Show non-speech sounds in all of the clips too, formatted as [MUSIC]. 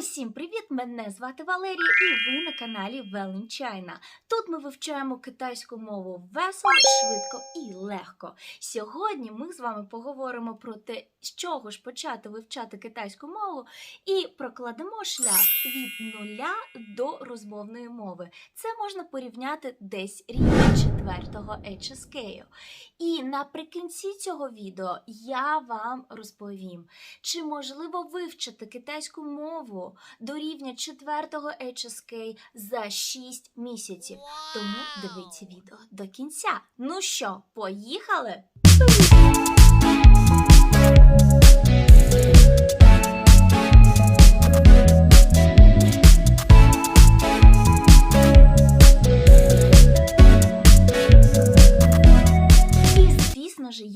Усім привіт! Мене звати Валерія, і ви на каналі Веленчайна. Тут ми вивчаємо китайську мову весело, швидко і легко. Сьогодні ми з вами поговоримо про те, з чого ж почати вивчати китайську мову, і прокладемо шлях від нуля до розмовної мови. Це можна порівняти десь рівень четвертого HSK. І наприкінці цього відео я вам розповім, чи можливо вивчити китайську мову до рівня 4-го HSK за 6 місяців. Тому дивіться відео до кінця. Ну що, поїхали?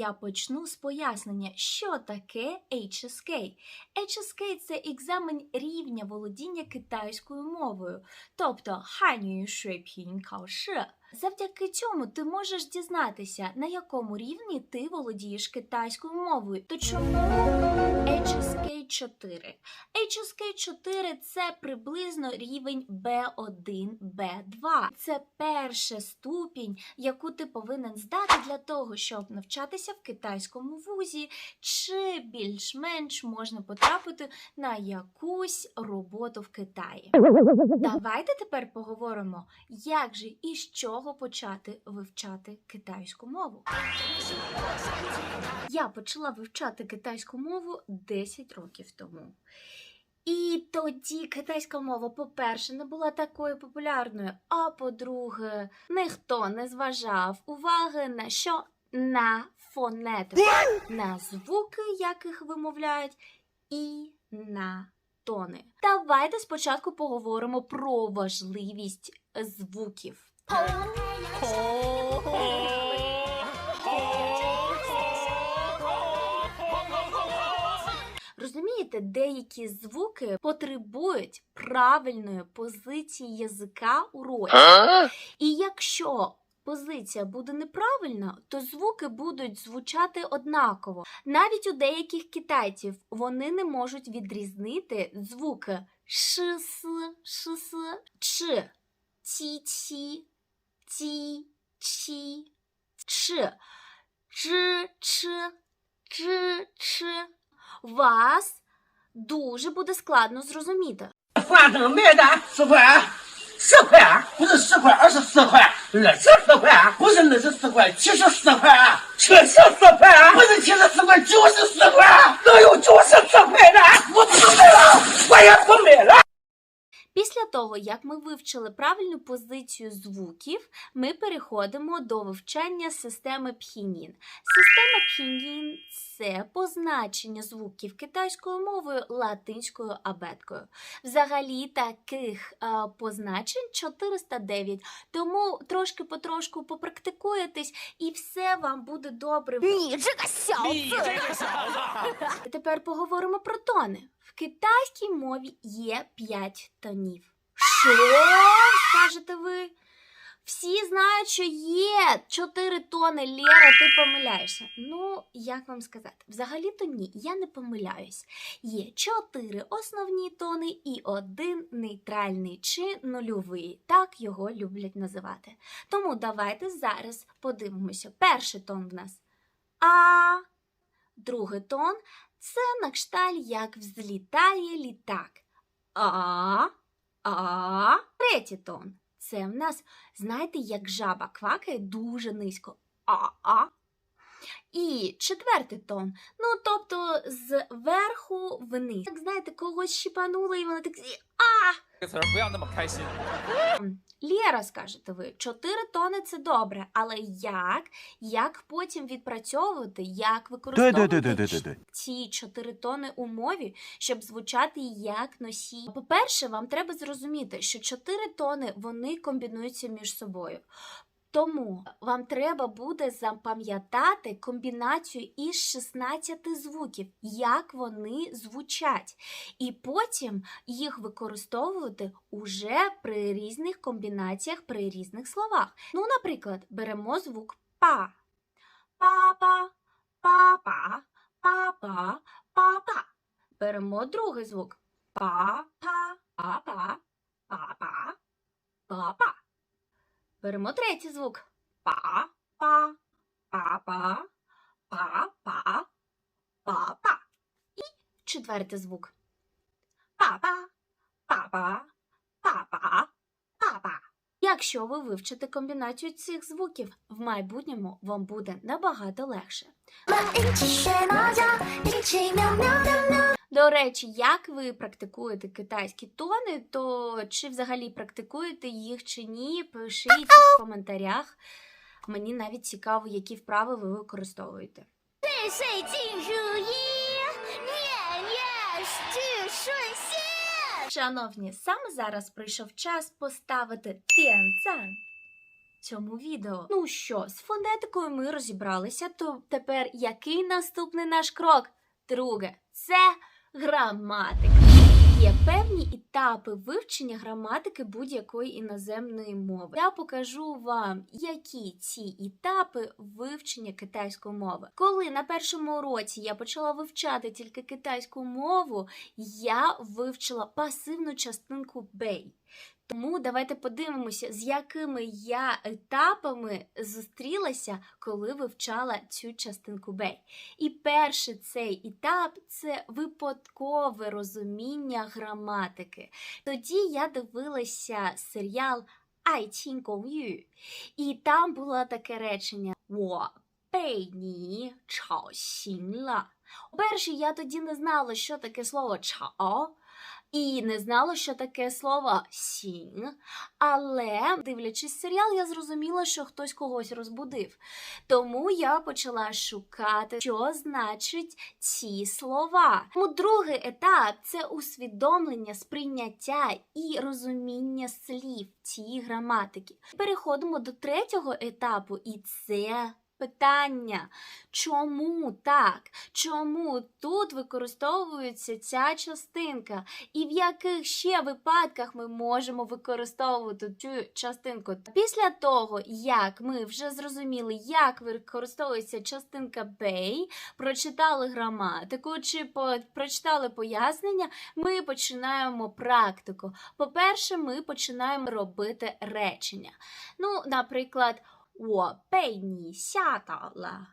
Я почну з пояснення, що таке HSK. HSK – це екзамен рівня володіння китайською мовою, тобто Ханю Шуйпінь Каоши. Завдяки цьому ти можеш дізнатися, на якому рівні ти володієш китайською мовою. То чому HSK 4? HSK 4 це приблизно рівень B1, B2. Це перша ступінь, яку ти повинен здати для того, щоб навчатися в китайському вузі, чи більш-менш можна потрапити на якусь роботу в Китаї. [LAUGHS] Давайте тепер поговоримо, як же і з чого почати вивчати китайську мову. Я почала вивчати китайську мову 10 років тому. І тоді китайська мова, по-перше, не була такою популярною, а по-друге, ніхто не зважав уваги на що? На фонетику, на звуки, яких вимовляють, і на тони. Давайте спочатку поговоримо про важливість звуків. Розумієте, деякі звуки потребують правильної позиції язика у роті. І якщо позиція буде неправильна, то звуки будуть звучати однаково. Навіть у деяких китайців вони не можуть відрізнити звуки ш, с, ш, с, ч, ці, ці, ці, чі, ч, ч, ч, ч, ч. Вас дуже буде складно зрозуміти. 饭怎么卖的？十块，十块啊，不是十块，二十四块，二十四块啊，不是二十四块，七十四块啊，七十四块啊，不是七十四块，九十四块啊，哪有九十四块的？我不卖了，我也不卖了。 Після того, як ми вивчили правильну позицію звуків, ми переходимо до вивчення системи пхінін. Система пхінін це позначення звуків китайською мовою латинською абеткою. Взагалі таких е, позначень 409. Тому трошки потрошку попрактикуєтесь, і все вам буде добре. Ні, [LAUGHS] Тепер поговоримо про тони. В китайській мові є 5 тонів. Що? скажете ви? Всі знають, що є 4 тони. Лєра, ти помиляєшся. Ну, як вам сказати? Взагалі-то ні, я не помиляюсь. Є 4 основні тони і один нейтральний чи нульовий. Так його люблять називати. Тому давайте зараз подивимося. Перший тон в нас А. Другий тон це на кшталь, як взлітає літак. А, а. Третій тон. Це в нас, знаєте, як жаба квакає дуже низько. А, а. І четвертий тон. Ну, тобто зверху вниз. Як знаєте, когось щипануло, і воно так. А! Лєра, скажете ви, 4 тони це добре, але як Як потім відпрацьовувати, як використовувати ці 4 тони у мові, щоб звучати як носій? По-перше, вам треба зрозуміти, що 4 тони вони комбінуються між собою. Тому вам треба буде запам'ятати комбінацію із 16 звуків, як вони звучать, і потім їх використовувати уже при різних комбінаціях, при різних словах. Ну, наприклад, беремо звук па. Папа, папа, папа, папа. Беремо другий звук. па, па, па, па, па, па, па, па. Беремо третій звук. Па, па, па, па, па, па, па, па. І четвертий звук. Па-па, па-па, па-па, па-па. Якщо ви вивчите комбінацію цих звуків, в майбутньому вам буде набагато легше. До речі, як ви практикуєте китайські тони, то чи взагалі практикуєте їх чи ні? Пишіть в коментарях. Мені навіть цікаво, які вправи ви використовуєте. Шановні, саме зараз прийшов час поставити тенцан цьому відео. Ну що, з фонетикою ми розібралися, то тепер який наступний наш крок? Друге, це граматика. Є певні етапи вивчення граматики будь-якої іноземної мови. Я покажу вам, які ці етапи вивчення китайської мови. Коли на першому уроці я почала вивчати тільки китайську мову, я вивчила пасивну частинку бей. Тому давайте подивимося, з якими я етапами зустрілася, коли вивчала цю частинку Бей. І перший цей етап це випадкове розуміння граматики. Тоді я дивилася серіал Ай Ю, і там було таке речення. Перші я тоді не знала, що таке слово чао і не знала, що таке слово сінь. Але, дивлячись серіал, я зрозуміла, що хтось когось розбудив. Тому я почала шукати, що значить ці слова. Тому другий етап це усвідомлення, сприйняття і розуміння слів цієї граматики. Переходимо до третього етапу, і це питання. Чому так? Чому тут використовується ця частинка? І в яких ще випадках ми можемо використовувати цю частинку? Після того, як ми вже зрозуміли, як використовується частинка бей, прочитали граматику чи прочитали пояснення, ми починаємо практику. По-перше, ми починаємо робити речення. Ну, наприклад, 我被你吓倒了，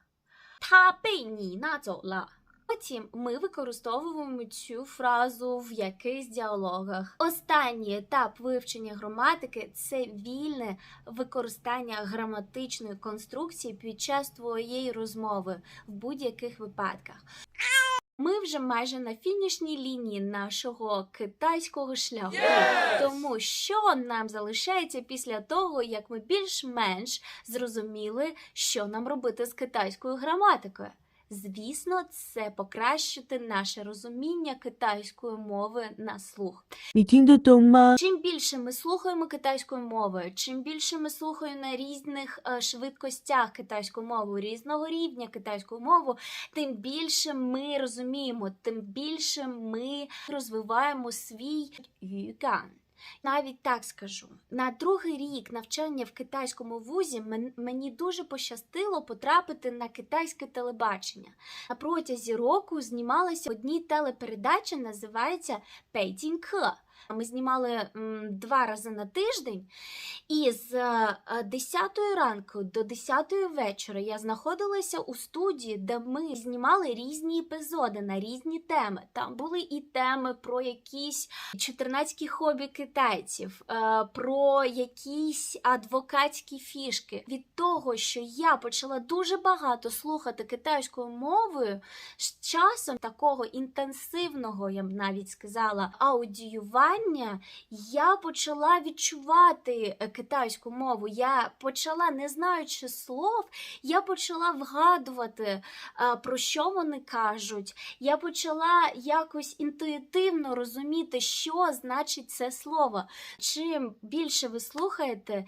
他被你拿走了。Потім ми використовуємо цю фразу в якихось діалогах. Останній етап вивчення граматики це вільне використання граматичної конструкції під час твоєї розмови в будь-яких випадках. Ми вже майже на фінішній лінії нашого китайського шляху. Тому що нам залишається після того, як ми більш-менш зрозуміли, що нам робити з китайською граматикою. Звісно, це покращити наше розуміння китайської мови на слух. Чим більше ми слухаємо китайської мови, чим більше ми слухаємо на різних е, швидкостях китайську мову, різного рівня китайської мову, тим більше ми розуміємо, тим більше ми розвиваємо свій юган. Навіть так скажу, на другий рік навчання в китайському вузі мен- мені дуже пощастило потрапити на китайське телебачення. На протязі року знімалася одні телепередачі, називається Пейдінг. Ми знімали два рази на тиждень, і з е, 10 ранку до 10 вечора я знаходилася у студії, де ми знімали різні епізоди на різні теми. Там були і теми про якісь чотирнацькі хобі китайців, е, про якісь адвокатські фішки. Від того, що я почала дуже багато слухати китайською мовою, з часом такого інтенсивного, я б навіть сказала, аудіювання, я почала відчувати е, китайську мову. Я почала, не знаючи слов, я почала вгадувати, е, про що вони кажуть. Я почала якось інтуїтивно розуміти, що значить це слово. Чим більше ви слухаєте,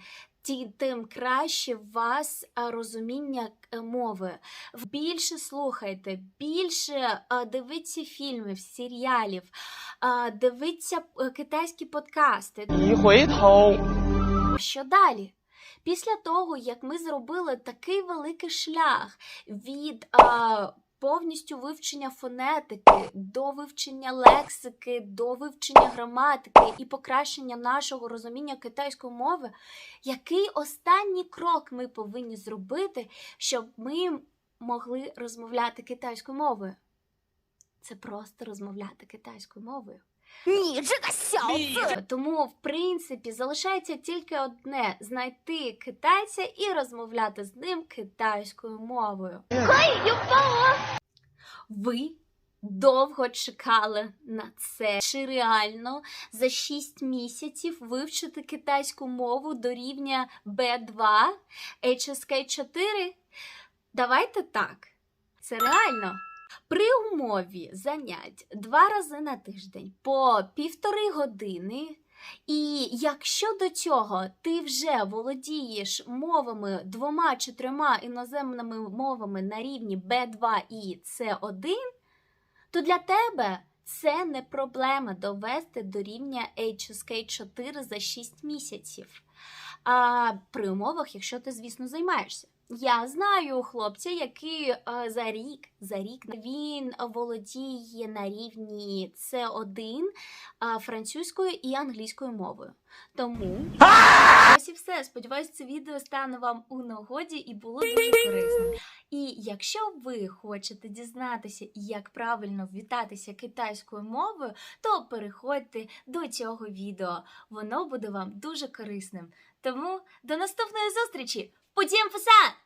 тим краще у вас е, розуміння е, мови. Більше слухайте, більше е, дивіться фільмів, серіалів, дивіться китайські подкасти. Що далі? Після того, як ми зробили такий великий шлях від повністю вивчення фонетики, до вивчення лексики, до вивчення граматики і покращення нашого розуміння китайської мови, який останній крок ми повинні зробити, щоб ми могли розмовляти китайською мовою? Це просто розмовляти китайською мовою. Ні, Ні. Е, тому, в принципі, залишається тільки одне знайти китайця і розмовляти з ним китайською мовою. Ви довго чекали на це. Чи реально за 6 місяців вивчити китайську мову до рівня B2 HSK 4? Давайте так. Це реально. При умові занять два рази на тиждень по півтори години. І якщо до цього ти вже володієш мовами двома чи трьома іноземними мовами на рівні B2 і C1, то для тебе це не проблема довести до рівня HSK 4 за 6 місяців. А при умовах, якщо ти, звісно, займаєшся. Я знаю хлопця, який е, за рік, за рік він володіє на рівні С1 е, французькою і англійською мовою. Тому ось і все. Сподіваюсь, це відео стане вам у нагоді і було дуже корисним. І якщо ви хочете дізнатися, як правильно вітатися китайською мовою, то переходьте до цього відео. Воно буде вам дуже корисним. Тому до наступної зустрічі! 不见不散。